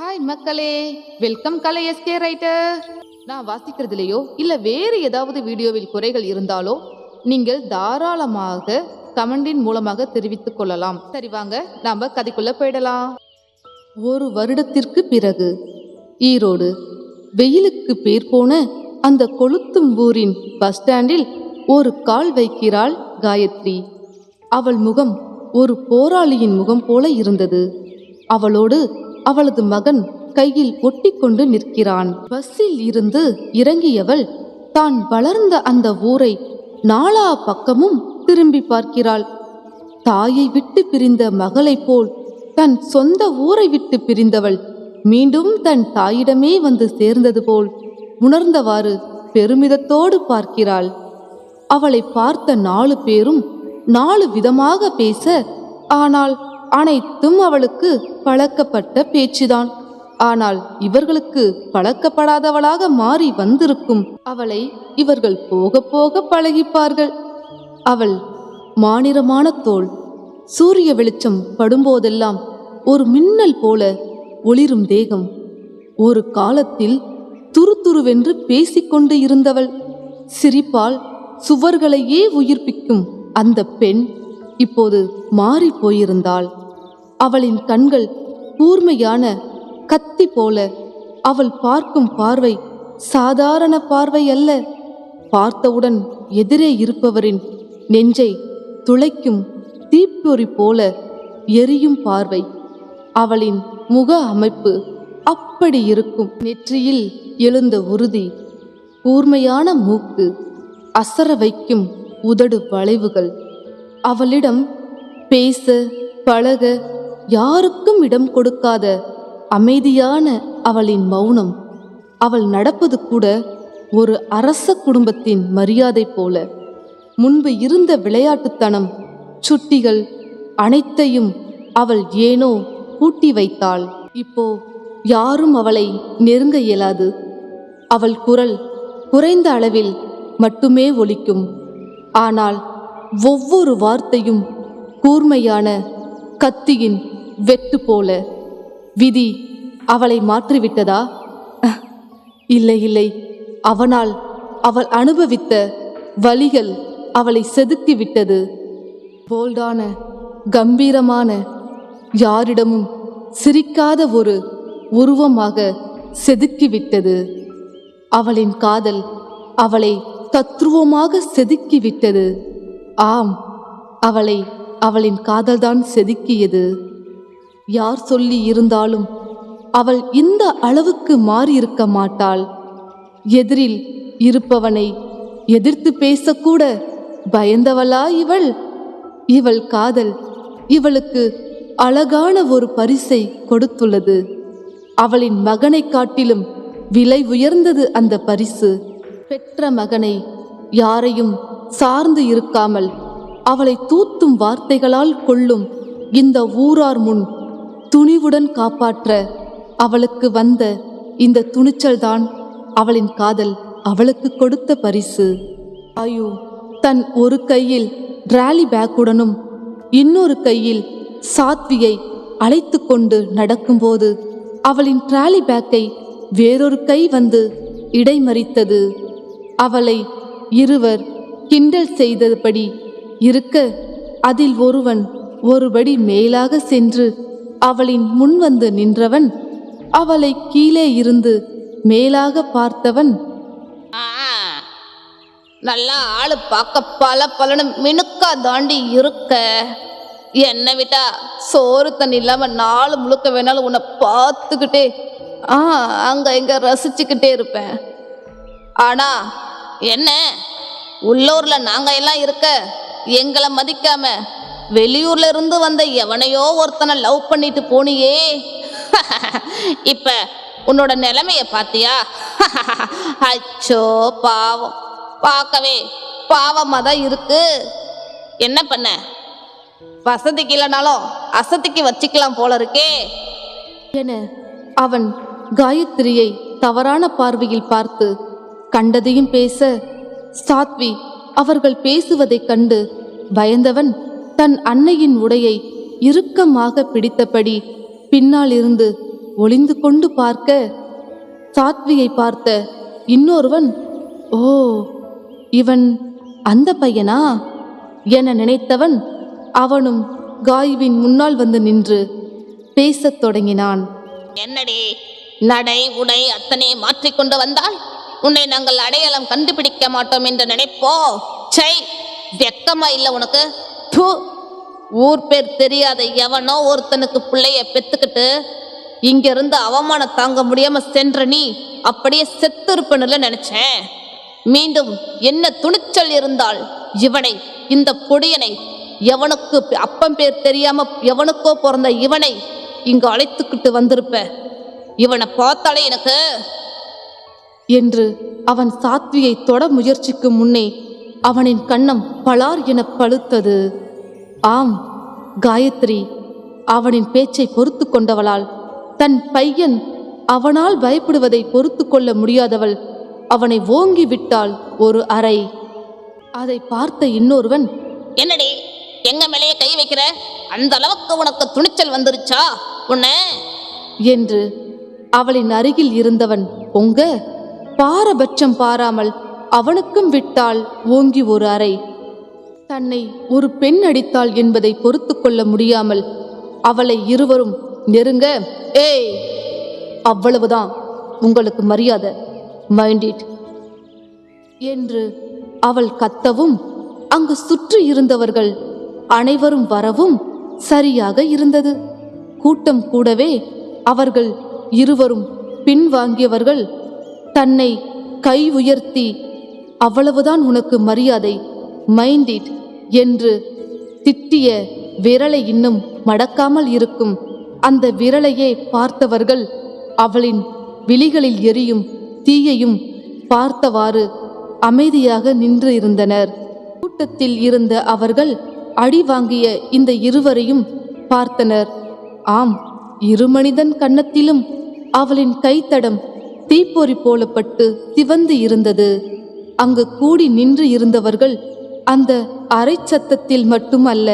Hi மக்களே. Welcome கலை SK writer நான் வாசிக்கிறதுலையோ இல்ல வேறு ஏதாவது வீடியோவில் குறைகள் இருந்தாலோ நீங்கள் தாராளமாக கமெண்டின் மூலமாக தெரிவித்துக் கொள்ளலாம். சரி வாங்க நாம கதைக்குள்ள போயிடலாம். ஒரு வருடத்திற்கு பிறகு ஈரோடு வெயிலுக்கு பேர் போன அந்த கொளுத்தும் ஊரின் பஸ் ஸ்டாண்டில் ஒரு கால் வைக்கிறாள் காயத்ரி. அவள் முகம் ஒரு போராளியின் முகம் போல இருந்தது. அவளோடு அவளது மகன் கையில் ஒட்டிக்கொண்டு நிற்கிறான். பஸ்ஸில் இருந்து இறங்கியவள் தான் வளர்ந்த அந்த ஊரை நாலா பக்கமும் திரும்பி பார்க்கிறாள். தாயை விட்டு பிரிந்த மகளைப் போல் தன் சொந்த ஊரை விட்டு பிரிந்தவள் மீண்டும் தன் தாயிடமே வந்து சேர்ந்தது போல் உணர்ந்தவாறு பெருமிதத்தோடு பார்க்கிறாள். அவளை பார்த்த நாலு பேரும் நாலு விதமாக பேச ஆனால் அனைத்தும் அவளுக்கு பழக்கப்பட்ட பேச்சுதான். ஆனால் இவர்களுக்கு பழக்கப்படாதவளாக மாறி வந்திருக்கும் அவளை இவர்கள் போக போக பழகிப்பார்கள். அவள் மாநிறமான தோல் சூரிய வெளிச்சம் படும்போதெல்லாம் ஒரு மின்னல் போல ஒளிரும் தேகம். ஒரு காலத்தில் துருதுருவென்று பேசிக்கொண்டு இருந்தவள். சிரிப்பால் சுவர்களையே உயிர்ப்பிக்கும் அந்த பெண் இப்போது மாறி போயிருந்தாள். அவளின் கண்கள் கூர்மையான கத்தி போல. அவள் பார்க்கும் பார்வை சாதாரண பார்வை அல்ல. பார்த்தவுடன் எதிரே இருப்பவரின் நெஞ்சை துளைக்கும் தீப்பொறி போல எரியும் பார்வை. அவளின் முக அமைப்பு அப்படி இருக்கும். நெற்றியில் எழுந்த உறுதி கூர்மையான மூக்கு அசர வைக்கும் உதடு வளைவுகள். அவளிடம் பேச பழக யாருக்கும் இடம் கொடுக்காத அமைதியான அவளின் மௌனம். அவள் நடப்பது கூட ஒரு அரச குடும்பத்தின் மரியாதை போல. முன்பு இருந்த விளையாட்டுத்தனம் சுட்டிகள் அனைத்தையும் அவள் ஏனோ பூட்டி வைத்தாள். இப்போ யாரும் அவளை நெருங்க இயலாது. அவள் குரல் குறைந்த அளவில் மட்டுமே ஒலிக்கும். ஆனால் ஒவ்வொரு வார்த்தையும் கூர்மையான கத்தியின் வெட்டு போல விதி அவளை மாற்றிவிட்டதா? இல்லை இல்லை. அவனால் அவள் அனுபவித்த வழிகள் அவளை செதுக்கி விட்டது போல்டான கம்பீரமான யாரிடமும் சிரிக்காத ஒரு உருவமாக செதுக்கிவிட்டது. அவளின் காதல் அவளை தத்ருவமாக செதுக்கிவிட்டது. ஆம் அவளை அவளின் காதல்தான் செதுக்கியது. யார் சொல்லி இருந்தாலும் அவள் இந்த அளவுக்கு மாறியிருக்க மாட்டாள். எதிரில் இருப்பவனை எதிர்த்து பேசக்கூட பயந்தவளா இவள்? இவள் காதல் இவளுக்கு அழகான ஒரு பரிசை கொடுத்துள்ளது. அவளின் மகனைக் காட்டிலும் விலை உயர்ந்தது அந்த பரிசு. பெற்ற மகனை யாரையும் சார்ந்து இருக்காமல் அவளை தூத்தும் வார்த்தைகளால் கொள்ளும் இந்த ஊரார் முன் துணிவுடன் காப்பாற்ற அவளுக்கு வந்த இந்த துணிச்சல்தான் அவளின் காதல் அவளுக்கு கொடுத்த பரிசு. ஆயு தன் ஒரு கையில் ராலி பேக்குடனும் இன்னொரு கையில் சாத்வியை அழைத்து கொண்டு நடக்கும்போது அவளின் ட்ராலி பேக்கை வேறொரு கை வந்து இடைமறித்தது. அவளை இருவர் கிண்டல் செய்தபடி இருக்க அதில் ஒருவன் ஒருபடி மேலாக சென்று அவளின் முன் வந்து நின்றவன் அவளை கீழே இருந்து மேலாக பார்த்தவன். ஆ, நல்லா ஆளு பார்க்க பல பலனு மினுக்கா தாண்டி இருக்க. என்னை விட்டா சோறு தண்ணி இல்லாம நாலு முழுக்க வேணாலும் உன்னை பார்த்துக்கிட்டே ஆ அங்க இங்க ரசிச்சுக்கிட்டே இருப்பேன். ஆனா என்ன? உள்ளூர்ல நாங்க எல்லாம் இருக்க எங்களை மதிக்காம வெளியூர்ல இருந்து வந்த எவனையோ ஒருத்தனை லவ் பண்ணிட்டு போனியே. இப்ப உன்னோட நிலைமைய பாத்தியா? அச்சோ பாவம். பார்க்கவே பாவமா தான் இருக்கு. என்ன பண்ண? வசதிக்கு இல்லைனாலும் அசதிக்கு வச்சுக்கலாம் போல இருக்கே. என அவன் காயத்ரியை தவறான பார்வையில் பார்த்து கண்டதையும் பேச சாத்வி அவர்கள் பேசுவதைக் கண்டு பயந்தவன் தன் அன்னையின் உடையை இறுக்கமாக பிடித்தபடி பின்னால் இருந்து ஒளிந்து கொண்டு பார்க்க சாத்வியை பார்த்த இன்னொருவன் ஓ இவன் அந்த பையனா? என நினைத்தவன் அவனும் காயுவின் முன்னால் வந்து நின்று பேசத் தொடங்கினான். என்னடி நடை உடை அத்தனை மாற்றிக்கொண்டு வந்தால் உன்னை நாங்கள் அடையாளம் கண்டுபிடிக்க மாட்டோம் என்று நினைப்போ செய் வெக்கமா இல்ல உனக்கு? தூ ஊர் பேர் தெரியாத எவனோ ஒருத்தனுக்கு பிள்ளைய பெத்துக்கிட்டு இங்கிருந்து அவமானம் தாங்க முடியாம சென்ற நீ அப்படியே செத்திருப்பனுல நினைச்சேன். மீண்டும் என்ன துணிச்சல் இருந்தால் இவனை இந்த பொடியனை எவனுக்கு அப்பம் பேர் தெரியாம எவனுக்கோ பிறந்த இவனை இங்கு அழைத்துக்கிட்டு வந்திருப்ப. இவனை பார்த்தாலே எனக்கு என்று அவன் சாத்வியை தொட முயற்சிக்கும் முன்னே அவனின் கன்னம் பளார் என பழுத்தது. ஆம் காயத்ரி அவனின் பேச்சை பொறுத்து கொண்டவளால் தன் பையன் அவனால் பயப்படுவதை பொறுத்து கொள்ள முடியாதவள் அவனை ஓங்கி விட்டாள் ஒரு அறை. அதை பார்த்த இன்னொருவன் என்னடி எங்க மேலேயே கை வைக்கிற? அந்த அளவுக்கு உனக்கு துணிச்சல் வந்துருச்சா? உன்னை? என்று அவளின் அருகில் இருந்தவன் பொங்க பாரபட்சம் பாராமல் அவனுக்கும் விட்டால் ஓங்கி ஒரு அறை. தன்னை ஒரு பெண் அடித்தாள் என்பதை பொறுத்து கொள்ள முடியாமல் அவளை இருவரும் நெருங்க ஏய் அவ்வளவுதான். உங்களுக்கு மரியாதை. மைண்ட் இட் என்று அவள் கத்தவும் அங்கு சுற்றி இருந்தவர்கள் அனைவரும் வரவும் சரியாக இருந்தது. கூட்டம் கூடவே அவர்கள் இருவரும் பின்வாங்கியவர்கள் தன்னை கை உயர்த்தி அவ்வளவுதான் உனக்கு மரியாதை. மைண்ட் இட் என்று திட்டிய விரலை இன்னும் மடக்காமல் இருக்கும். அந்த விரலையே பார்த்தவர்கள் அவளின் விழிகளில் எரியும் தீயையும் பார்த்தவாறு அமைதியாக நின்று இருந்தனர். கூட்டத்தில் இருந்த அவர்கள் அடி வாங்கிய இந்த இருவரையும் பார்த்தனர். ஆம் இரு மனிதன் கன்னத்திலும் அவளின் கைத்தடம் தீப்பொறி போலப்பட்டு சிவந்து இருந்தது. அங்கு கூடி நின்று இருந்தவர்கள் அந்த அரை சத்தத்தில் மட்டுமல்ல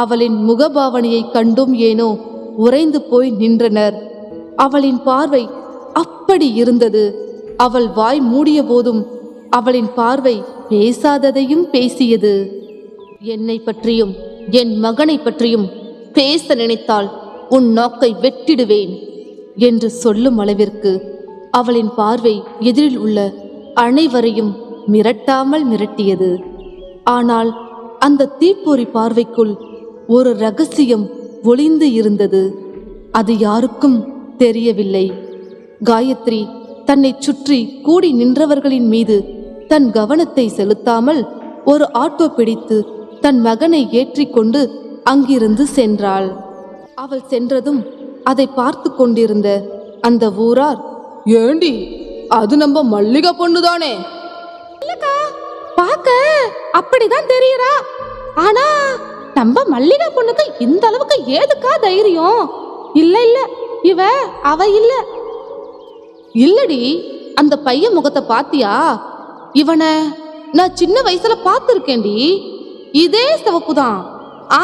அவளின் முகபாவனையை கண்டும் ஏனோ உறைந்து போய் நின்றனர். அவளின் பார்வை அப்படி இருந்தது. அவள் வாய் மூடிய போதும் அவளின் பார்வை பேசாததையும் பேசியது. என்னை பற்றியும் என் மகனை பற்றியும் பேச நினைத்தால் உன் நோக்கை வெட்டிடுவேன் என்று சொல்லும் அளவிற்கு அவளின் பார்வை எதிரில் உள்ள அனைவரையும் மிரட்டாமல் மிரட்டியது. ஆனால் அந்த தீப்பொறி பார்வைக்குள் ஒரு ரகசியம் ஒளிந்து இருந்தது. அது யாருக்கும் தெரியவில்லை. காயத்ரி தன்னை சுற்றி கூடி நின்றவர்களின் மீது தன் கவனத்தை செலுத்தாமல் ஒரு ஆட்டோ பிடித்து தன் மகனை ஏற்றிக்கொண்டு அங்கிருந்து சென்றாள். அவள் சென்றதும் அதை பார்த்து கொண்டிருந்த அந்த ஊரார் ஏண்டி அது நம்ம மல்லிகை பொண்ணுதானே? இல்லக்கா. பாக்க அப்படிதான் தெரியறா. ஆனா நம்ம மல்லிகா பொண்ணுக்கு இந்த அளவுக்கு ஏதுக்கா தைரியம்? இல்ல இல்ல. இவ அவ இல்ல. இல்லடி அந்த பையன் முகத்தை பாத்தியா? இவனை நான் சின்ன வயசுல பார்த்துருக்கேன்டி. இதே சிவப்பு தான்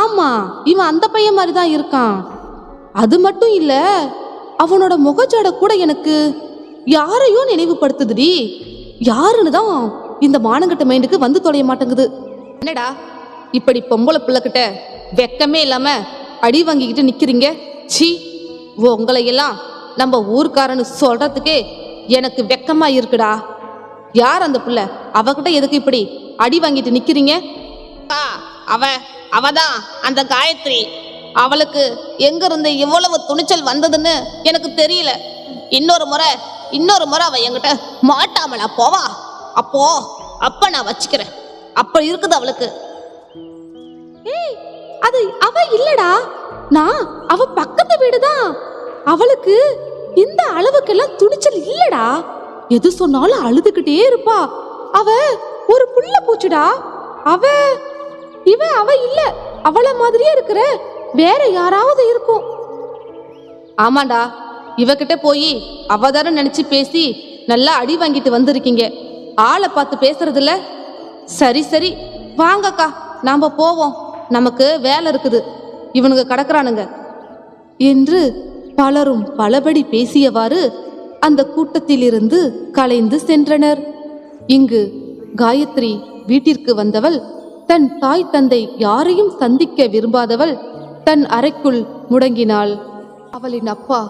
ஆமா இவன் அந்த பையன் மாதிரி தான் இருக்கான். அது மட்டும் இல்ல அவனோட முகஜாட கூட எனக்கு யாரையும் நினைவுபடுத்துதுடி. யாருன்னு தான் இந்த மானங்கட்ட மைண்டுக்கு வந்து தொலைய மாட்டேங்குது. என்னடா? இப்படி பொம்பளை பிள்ளைகிட்ட வெக்கமே இல்லாம அடி வாங்கிக்கிட்டு நிக்கிறீங்க? சி உங்களை எல்லாம் நம்ம ஊர்க்காரன்னு சொல்றதுக்கே எனக்கு வெக்கமா இருக்குடா. யார் அந்த புள்ள? அவகிட்ட எதுக்கு இப்படி அடி வாங்கிட்டு நிக்கிறீங்க? அவ அவதான் அந்த காயத்ரி. அவளுக்கு எங்க இருந்து இவ்வளவு துணிச்சல் வந்ததுன்னு எனக்கு தெரியல. இன்னொரு முறை இன்னொரு முறை அவ என்கிட்ட மாட்டாமலா போவா. அப்போ அப்ப நான் வச்சுக்கிறேன். அப்ப இருக்குது அவளுக்கு. ஏய் அது அவ இல்லடா. நான் அவ பக்கத்து வீடுதான் அவளுக்கு இந்த அளவுக்கெல்லாம் துணிச்சல் இல்லடா. எது சொன்னாலும் அழுதுகிட்டே இருப்பா. அவ ஒரு புள்ள பூச்சுடா. அவ இவ அவ இல்ல. அவள மாதிரியே இருக்கிற வேற யாராவது இருக்கும். ஆமாண்டா. இவகிட்ட போய் அவதார நினைச்சு பேசி நல்லா அடி வாங்கிட்டு வந்திருக்கீங்க. ஆளை பார்த்து பேசுறது இல்ல சரி சரி வாங்கக்கா நாம போவோம். நமக்கு வேலை இருக்குது. இவனுங்க கடக்குறானுங்க. என்று பலரும் பலபடி பேசியவாறு அந்த கூட்டத்திலிருந்து கலைந்து சென்றனர். இங்கு காயத்ரி வீட்டிற்கு வந்தவள் தன் தாய் தந்தை யாரையும் சந்திக்க விரும்பாதவள் தன் அறைக்குள் முடங்கினாள். அவளின் அப்பா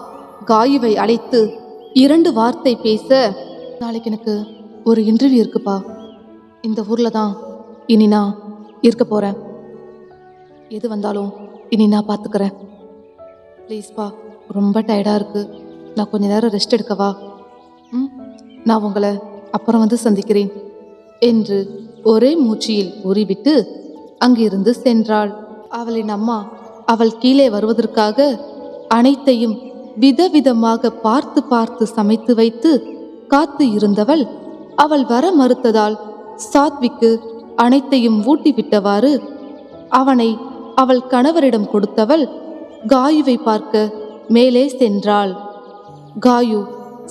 காயுவை அழைத்து இரண்டு வார்த்தை பேச நாளைக்கு எனக்கு ஒரு இன்டர்வியூ இருக்குப்பா. இந்த ஊரில் தான். இனி நான் இருக்க போகிறேன் எது வந்தாலும் இனி நான் பார்த்துக்கிறேன் ப்ளீஸ்ப்பா ரொம்ப டயர்டாக இருக்குது நான் கொஞ்ச நேரம் ரெஸ்ட் எடுக்கவா? ம் நான் உங்களை அப்புறம் வந்து சந்திக்கிறேன். என்று ஒரே மூச்சியில் உறிவிட்டு அங்கிருந்து சென்றாள். அவளின் அம்மா அவள் கீழே வருவதற்காக அனைத்தையும் விதவிதமாக பார்த்து பார்த்து சமைத்து வைத்து காத்து இருந்தவள் அவள் வர மறுத்ததால் சாத்விக்கு அனைத்தையும் ஊட்டிவிட்டவாறு அவனை அவள் கணவரிடம் கொடுத்தவள் காயுவை பார்க்க மேலே சென்றாள். காயு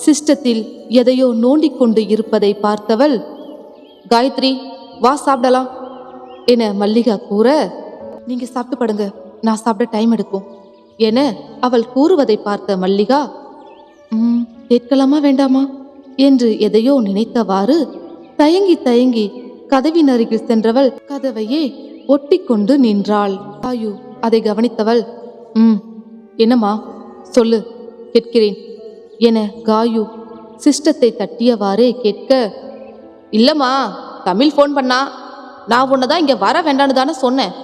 சிஸ்டத்தில் எதையோ நோண்டிக் கொண்டு இருப்பதை பார்த்தவள் காயத்ரி வா சாப்பிடலாம் என மல்லிகா கூற நீங்க சாப்பிட்டு படுங்க நான் சாப்பிட டைம் எடுக்கும் என அவள் கூறுவதை பார்த்த மல்லிகா "ம், கேட்கலாமா வேண்டாமா? என்று எதையோ நினைத்தவாறு தயங்கி தயங்கி கதவின் அருகில் சென்றவள் கதவையே ஒட்டி கொண்டு நின்றாள். ஆயு அதை கவனித்தவள். ம் என்னம்மா? சொல்லு கேட்கிறேன். என காயு சிஸ்டத்தை தட்டியவாறே கேட்க இல்லம்மா தமிழ் ஃபோன் பண்ணா. நான் உன்னை தான் இங்கே வர வேண்டான்னு தானே சொன்னேன்.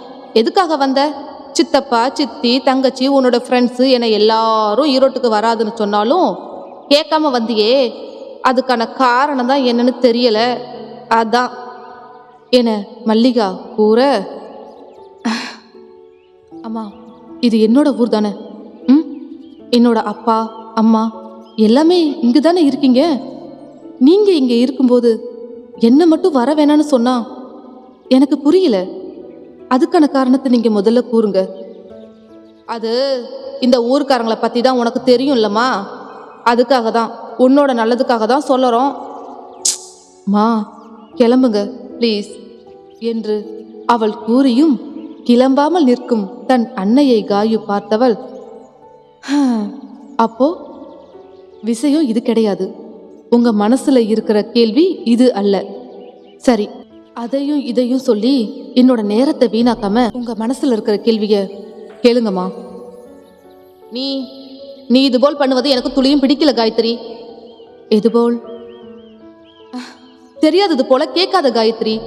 எதுக்காக வந்த? சித்தப்பா சித்தி தங்கச்சி உன்னோட ஃப்ரெண்ட்ஸு என எல்லாரும் ஈரோட்டுக்கு வராதுன்னு சொன்னாலும் கேட்காம வந்தியே. அதுக்கான காரணம் தான் என்னன்னு தெரியல. அதான். என்ன மல்லிகா கூற? அம்மா இது என்னோட ஊர் தானே. ம்? என்னோட அப்பா அம்மா எல்லாமே இங்கு தானே இருக்கீங்க? நீங்க இங்கே இருக்கும்போது என்ன மட்டும் வர வேணாம்னு சொன்னா எனக்கு புரியல. அதுக்கான காரணத்தை நீங்க முதல்ல கூறுங்க. அது இந்த ஊர்க்காரங்களை பத்தி தான் உனக்கு தெரியும் இல்லம்மா அதுக்காக தான் உன்னோட நல்லதுக்காக தான் சொல்லறோம். மா கிளம்புங்க ப்ளீஸ் என்று அவள் கூறியும் கிளம்பாமல் நிற்கும் தன் அன்னையை காயு பார்த்தவள் அப்போ? விஷயம் இது கிடையாது. உங்க மனசுல இருக்கிற கேள்வி இது அல்ல. சரி அதையும் இதையும் சொல்லி என்னோட நேரத்தை வீணாக்காம உங்க மனசுல இருக்கிற கேள்விய கேளுங்கம்மா. நீ நீ இதுபோல் பண்ணுவது எனக்கு துளியும் பிடிக்கல காயத்ரி. எதுபோல் தெரியாதது போல கேட்காத காயத்ரி.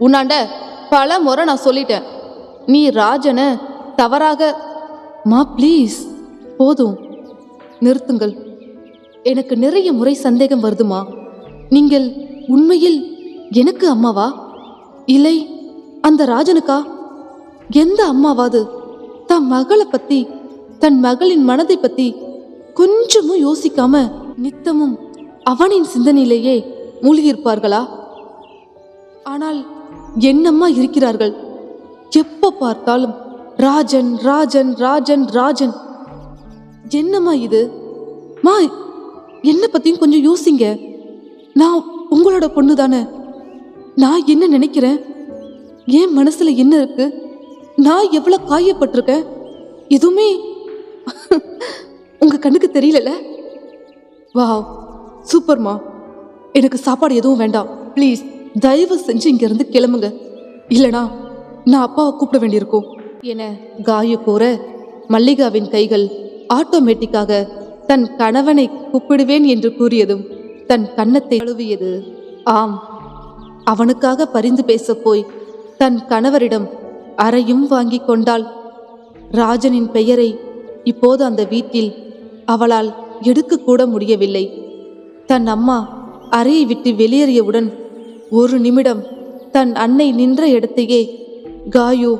உன்னாண்ட பல முறை நான் சொல்லிட்டேன். நீ ராஜனை தவறாக. மா ப்ளீஸ். போதும். நிறுத்துங்கள். எனக்கு நிறைய முறை சந்தேகம் வருதுமா. நீங்கள் உண்மையில் எனக்கு அம்மாவா? இல்லை அந்த ராஜனுக்கா? எந்த அம்மாவாது? தன் மகளை பத்தி தன் மகளின் மனதை பத்தி கொஞ்சமும் யோசிக்காம நித்தமும் அவனின் சிந்தனையிலேயே மூழ்கியிருப்பார்களா? ஆனால் என்னம்மா இருக்கிறார்கள்? எப்ப பார்த்தாலும் ராஜன் ராஜன் ராஜன் ராஜன். என்னம்மா இது? மா என்னை பத்தியும் கொஞ்சம் யோசிங்க. நான் உங்களோட பொண்ணு தானே நான் என்ன நினைக்கிறேன்? என் மனசுல என்ன இருக்கு? நான் எவ்வளவு காயப்பட்டிருக்கேன்? எதுவுமே உங்க கண்ணுக்கு தெரியலல்ல? வாவ். சூப்பர்மா எனக்கு சாப்பாடு எதுவும் வேண்டாம். ப்ளீஸ் தயவு செஞ்சு இங்கேருந்து கிளம்புங்க. இல்லைனா நான் அப்பாவை கூப்பிட வேண்டியிருக்கும். என காயு கூற மல்லிகாவின் கைகள் ஆட்டோமேட்டிக்காக தன் கணவனை கூப்பிடுவேன் என்று கூறியதும் தன் கன்னத்தை அழுவியது. ஆம் அவனுக்காக பரிந்து பேசப் போய் தன் கணவரிடம் அறையும் வாங்கி கொண்டாள். ராஜனின் பெயரை இப்போது அந்த வீட்டில் அவளால் எடுக்கக்கூட முடியவில்லை. தன் அம்மா அறையை விட்டு வெளியேறியவுடன் ஒரு நிமிடம் தன் அன்னை நின்ற இடத்தையே காயோ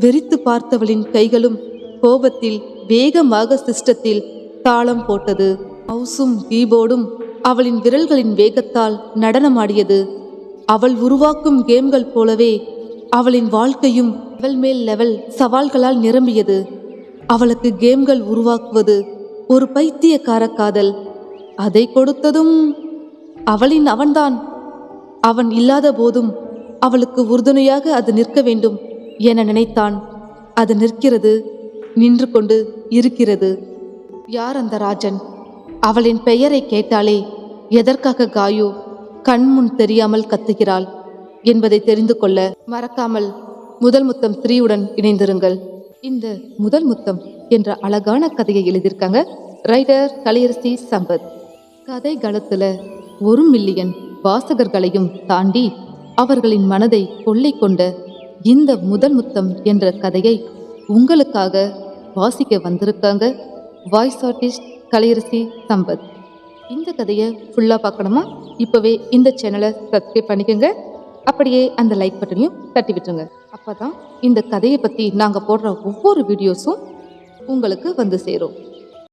வெறித்து பார்த்தவளின் கைகளும் கோபத்தில் வேகமாக சிஸ்டத்தில் தாளம் போட்டது. மவுசும் கீபோர்டும் அவளின் விரல்களின் வேகத்தால் நடனமாடியது. அவள் உருவாக்கும் கேம்கள் போலவே அவளின் வாழ்க்கையும் லெவல் மேல் லெவல் சவால்களால் நிரம்பியது. அவளுக்கு கேம்கள் உருவாக்குவது ஒரு பைத்தியக்கார காதல். அதை கொடுத்ததும் அவளின் அவன்தான். அவன் இல்லாத போதும் அவளுக்கு உறுதுணையாக அது நிற்க வேண்டும் என நினைத்தான். அது நிற்கிறது நின்று கொண்டு இருக்கிறது. யார் அந்த ராஜன்? அவளின் பெயரை கேட்டாலே எதற்காக காயோ கண்முன் தெரியாமல் கத்துகிறாள் என்பதை தெரிந்து கொள்ள மறக்காமல் முதல் முத்தம் ஸ்ரீயுடன் இணைந்திருங்கள். இந்த முதல் முத்தம் என்ற அழகான கதையை எழுதியிருக்காங்க ரைடர் கலையரசி சம்பத். கதை களத்துல ஒரு மில்லியன் வாசகர்களையும் தாண்டி அவர்களின் மனதை கொள்ளை கொண்ட இந்த முதல் முத்தம் என்ற கதையை உங்களுக்காக வாசிக்க வந்திருக்காங்க வாய்ஸ் ஆர்டிஸ்ட் கலையரசி சம்பத். இந்த கதையை ஃபுல்லாக பார்க்கணுமா? இப்போவே இந்த சேனலை சப்ஸ்கிரைப் பண்ணிக்கோங்க. அப்படியே அந்த லைக் பட்டனையும் தட்டி விட்டுருங்க. அப்போ தான் இந்த கதையை பற்றி நாங்கள் போடுற ஒவ்வொரு வீடியோஸும் உங்களுக்கு வந்து சேரும்.